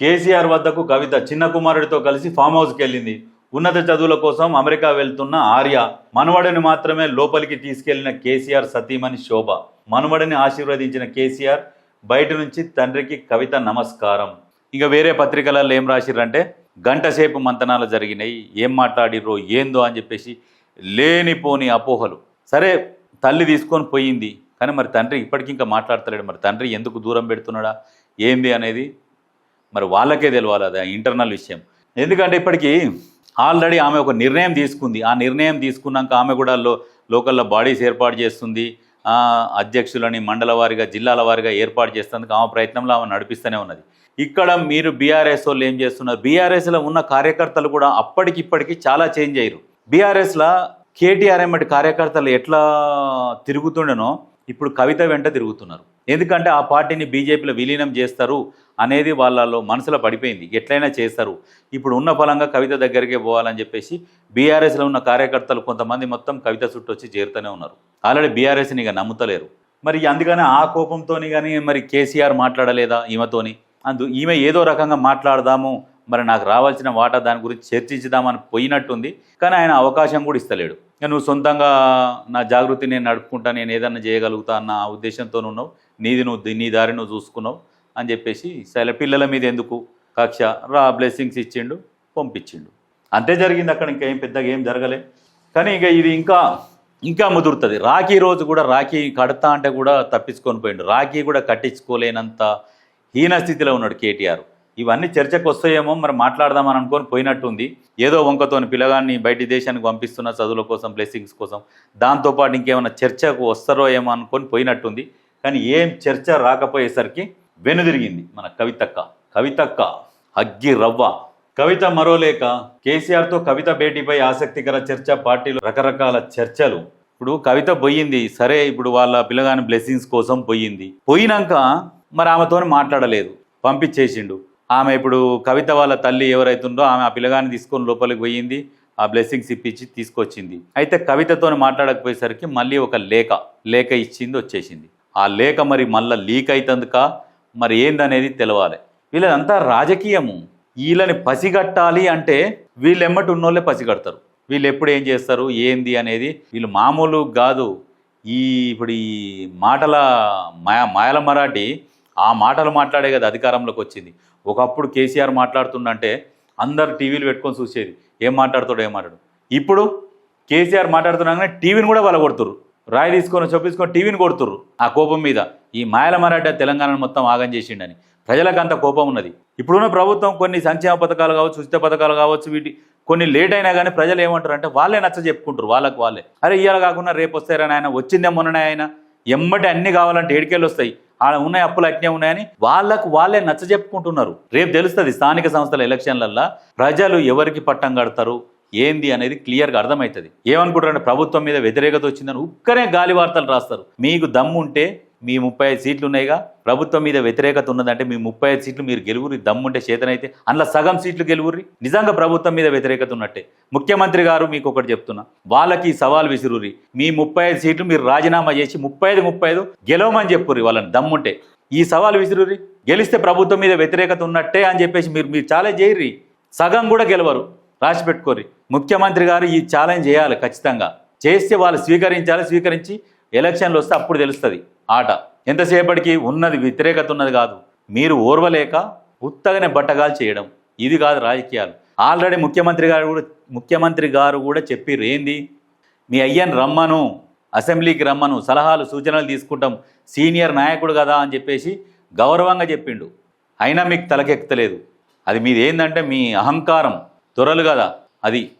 కేసీఆర్ వద్దకు కవిత చిన్న కుమారుడితో కలిసి ఫామ్ హౌస్కి వెళ్ళింది. ఉన్నత చదువుల కోసం అమెరికా వెళ్తున్న ఆర్య మనవడిని మాత్రమే లోపలికి తీసుకెళ్ళిన కేసీఆర్ సతీమణి శోభ. మనవడిని ఆశీర్వదించిన కేసీఆర్ బయట నుంచి తండ్రికి కవిత నమస్కారం. ఇక వేరే పత్రికలలో ఏం రాసిర్రంటే గంట సేపు మంతనాలు జరిగినాయి ఏం మాట్లాడిర్రో ఏందో అని చెప్పేసి లేనిపోని అపోహలు. సరే తల్లి తీసుకొని పోయింది. కానీ మరి తండ్రి ఇప్పటికి ఇంకా మాట్లాడతలేడు. మరి తండ్రి ఎందుకు దూరం పెడుతున్నాడా? ఏంది అనేది మరి వాళ్ళకే తెలియాలి అది ఇంటర్నల్ విషయం. ఎందుకంటే ఇప్పటికీ ఆల్రెడీ ఆమె ఒక నిర్ణయం తీసుకుంది. ఆ నిర్ణయం తీసుకున్నాక ఆమె కూడా లో లోకల్లో బాడీస్ ఏర్పాటు చేస్తుంది. అధ్యక్షులని మండల వారిగా జిల్లాల వారిగా ఏర్పాటు చేసేందుకు ఆమె ప్రయత్నంలో ఆమె నడిపిస్తూనే ఉన్నది. ఇక్కడ మీరు బీఆర్ఎస్ వాళ్ళు ఏం చేస్తున్నారు? బీఆర్ఎస్లో ఉన్న కార్యకర్తలు కూడా అప్పటికిప్పటికి చాలా చేంజ్ అయ్యారు. బీఆర్ఎస్లో కేటీఆర్ ఎంబటి కార్యకర్తలు ఎట్లా తిరుగుతుండెనో ఇప్పుడు కవిత వెంట తిరుగుతున్నారు. ఎందుకంటే ఆ పార్టీని బీజేపీలో విలీనం చేస్తారు అనేది వాళ్ళలో మనసులో పడిపోయింది. ఎట్లయినా చేస్తారు. ఇప్పుడు ఉన్న ఫలంగా కవిత దగ్గరికే పోవాలని చెప్పేసి బీఆర్ఎస్లో ఉన్న కార్యకర్తలు కొంతమంది మొత్తం కవిత చుట్టూ వచ్చి చేరుతూనే ఉన్నారు. ఆల్రెడీ బీఆర్ఎస్ని ఇక నమ్ముతలేరు. మరి అందుకనే ఆ కోపంతోని కానీ మరి కేసీఆర్ మాట్లాడలేదా ఈమెతోని? అందు ఈమె ఏదో రకంగా మాట్లాడదాము. మరి నాకు రావాల్సిన వాటా దాని గురించి చర్చించుదామని పోయినట్టుంది. కానీ ఆయన అవకాశం కూడా ఇస్తలేడు. నువ్వు సొంతంగా నా జాగృతి నేను నడుపుకుంటా నేను ఏదన్నా చేయగలుగుతా అన్న ఉద్దేశంతో ఉన్నావు. నీది నువ్వు నీ దారి నువ్వు చూసుకున్నావు అని చెప్పేసి సరే పిల్లల మీద ఎందుకు కక్ష? రా బ్లెస్సింగ్స్ ఇచ్చిండు పంపించిండు. అంతే జరిగింది అక్కడ ఇంకా ఏం పెద్దగా ఏం జరగలే. కానీ ఇక ఇది ఇంకా ఇంకా ముదురుతుంది. రాఖీ రోజు కూడా రాఖీ కడతా అంటే కూడా తప్పించుకొని పోయిండు. రాఖీ కూడా కట్టించుకోలేనంత హీన స్థితిలో ఉన్నాడు కేటీఆర్. ఇవన్నీ చర్చకు వస్తాయేమో మరి మాట్లాడదామని అనుకొని పోయినట్టుంది. ఏదో వంకతోని పిల్లగాన్ని బయటి దేశానికి పంపిస్తున్న చదువుల కోసం బ్లెస్సింగ్స్ కోసం. దాంతోపాటు ఇంకేమైనా చర్చకు వస్తారో ఏమో అనుకొని పోయినట్టుంది. కానీ ఏం చర్చ రాకపోయేసరికి వెనుదిరిగింది మన కవితక్క. కవితక్క అగ్గి రవ్వ. కవిత మరో లేక కేసీఆర్తో కవిత భేటీపై ఆసక్తికర చర్చ పార్టీలో రకరకాల చర్చలు. ఇప్పుడు కవిత పోయింది. సరే ఇప్పుడు వాళ్ళ పిల్లగాని బ్లెస్సింగ్స్ కోసం పోయింది. పోయినాక మరి ఆమెతోని మాట్లాడలేదు. పంపించేసిండు. ఆమె ఇప్పుడు కవిత వాళ్ళ తల్లి ఎవరైతుందో ఆమె ఆ పిల్లగాని తీసుకొని లోపలికి పోయింది ఆ బ్లెస్సింగ్స్ ఇప్పించి తీసుకొచ్చింది. అయితే కవితతోని మాట్లాడకపోయేసరికి మళ్ళీ ఒక లేఖ లేఖ ఇచ్చింది వచ్చేసింది. ఆ లేఖ మరి మళ్ళీ లీక్ అవుతుందిక మరి ఏందనేది తెలవాలి. వీళ్ళదంతా రాజకీయము. వీళ్ళని పసిగట్టాలి అంటే వీళ్ళు ఎమ్మటి ఉన్నోళ్ళే పసిగడతారు. వీళ్ళు ఎప్పుడు ఏం చేస్తారు ఏంది అనేది వీళ్ళు మామూలు కాదు. ఈ ఇప్పుడు ఈ మాటల మాయ మాయల మరాఠీ ఆ మాటలు మాట్లాడే కదా అధికారంలోకి వచ్చింది. ఒకప్పుడు కేసీఆర్ మాట్లాడుతుండంటే అందరు టీవీలు పెట్టుకొని చూసేది. ఏం మాట్లాడుతాడు ఏం మాట్లాడు. ఇప్పుడు కేసీఆర్ మాట్లాడుతున్నాగానే టీవీని కూడా వాళ్ళ కొడుతురు రాయి తీసుకొని చొప్పించుకొని టీవీని కొడుతుర్రు ఆ కోపం మీద. ఈ మాయల మరాఠా తెలంగాణను మొత్తం ఆగం చేసిండని. ప్రజలకు అంత కోపం ఉన్నది. ఇప్పుడున్న ప్రభుత్వం కొన్ని సంక్షేమ పథకాలు కావచ్చు ఉచిత పథకాలు కావచ్చు వీటి కొన్ని లేట్ అయినా కానీ ప్రజలు ఏమంటారు అంటే వాళ్ళే నచ్చ చెప్పుకుంటారు వాళ్ళకి వాళ్ళే. అరే ఇవాళ కాకుండా రేపు వస్తారని ఆయన వచ్చిందే మొన్ననే ఆయన ఎమ్మటి అన్ని కావాలంటే ఏడికెళ్ళి వస్తాయి ఆడ ఉన్నాయి అప్పులు అట్నే ఉన్నాయని వాళ్ళకు వాళ్ళే నచ్చ చెప్పుకుంటున్నారు. రేపు తెలుస్తుంది స్థానిక సంస్థల ఎలక్షన్లల్లో ప్రజలు ఎవరికి పట్టం కడతారు ఏంది అనేది క్లియర్గా అర్థమవుతుంది. ఏమనుకుంటారంటే ప్రభుత్వం మీద వ్యతిరేకత వచ్చిందని ఉక్కరే గాలి వార్తలు రాస్తారు. మీకు దమ్ము ఉంటే మీ ముప్పై ఐదు సీట్లు ఉన్నాయిగా. ప్రభుత్వం మీద వ్యతిరేకత ఉన్నదంటే మీ ముప్పై ఐదు సీట్లు మీరు గెలువురి దమ్ముంటే చేతనైతే అందులో సగం సీట్లు గెలువురి నిజంగా ప్రభుత్వం మీద వ్యతిరేకత ఉన్నట్టే. ముఖ్యమంత్రి గారు మీకు ఒకటి చెప్తున్నా. వాళ్ళకి సవాల్ విసురురి మీ ముప్పై ఐదు సీట్లు మీరు రాజీనామా చేసి ముప్పై ఐదు ముప్పై ఐదు గెలవమని చెప్పుర్రి వాళ్ళని దమ్ముంటే. ఈ సవాల్ విసురురి గెలిస్తే ప్రభుత్వం మీద వ్యతిరేకత ఉన్నట్టే అని చెప్పేసి మీరు మీరు ఛాలెంజ్ చేయర్రి. సగం కూడా గెలవరు. రాసి పెట్టుకోర్రి. ముఖ్యమంత్రి గారు ఈ ఛాలెంజ్ చేయాలి ఖచ్చితంగా. చేస్తే వాళ్ళు స్వీకరించాలి స్వీకరించి ఎలక్షన్లు వస్తే అప్పుడు తెలుస్తుంది. ఆట. ఎంతసేపటికి ఉన్నది వ్యతిరేకత ఉన్నది కాదు. మీరు ఓర్వలేక ఉత్తగానే బట్టగాలు చేయడం. ఇది కాదు రాజకీయాలు. ఆల్రెడీ ముఖ్యమంత్రి గారు కూడా ముఖ్యమంత్రి గారు కూడా చెప్పిర్రు. ఏంది? మీ అయ్యని రమ్మను అసెంబ్లీకి రమ్మను సలహాలు సూచనలు తీసుకుంటాం. సీనియర్ నాయకుడు కదా అని చెప్పేసి గౌరవంగా చెప్పిండు. అయినా మీకు తలకెక్కలేదు అది మీది ఏంటంటే మీ అహంకారం. త్వరలు కదా. అది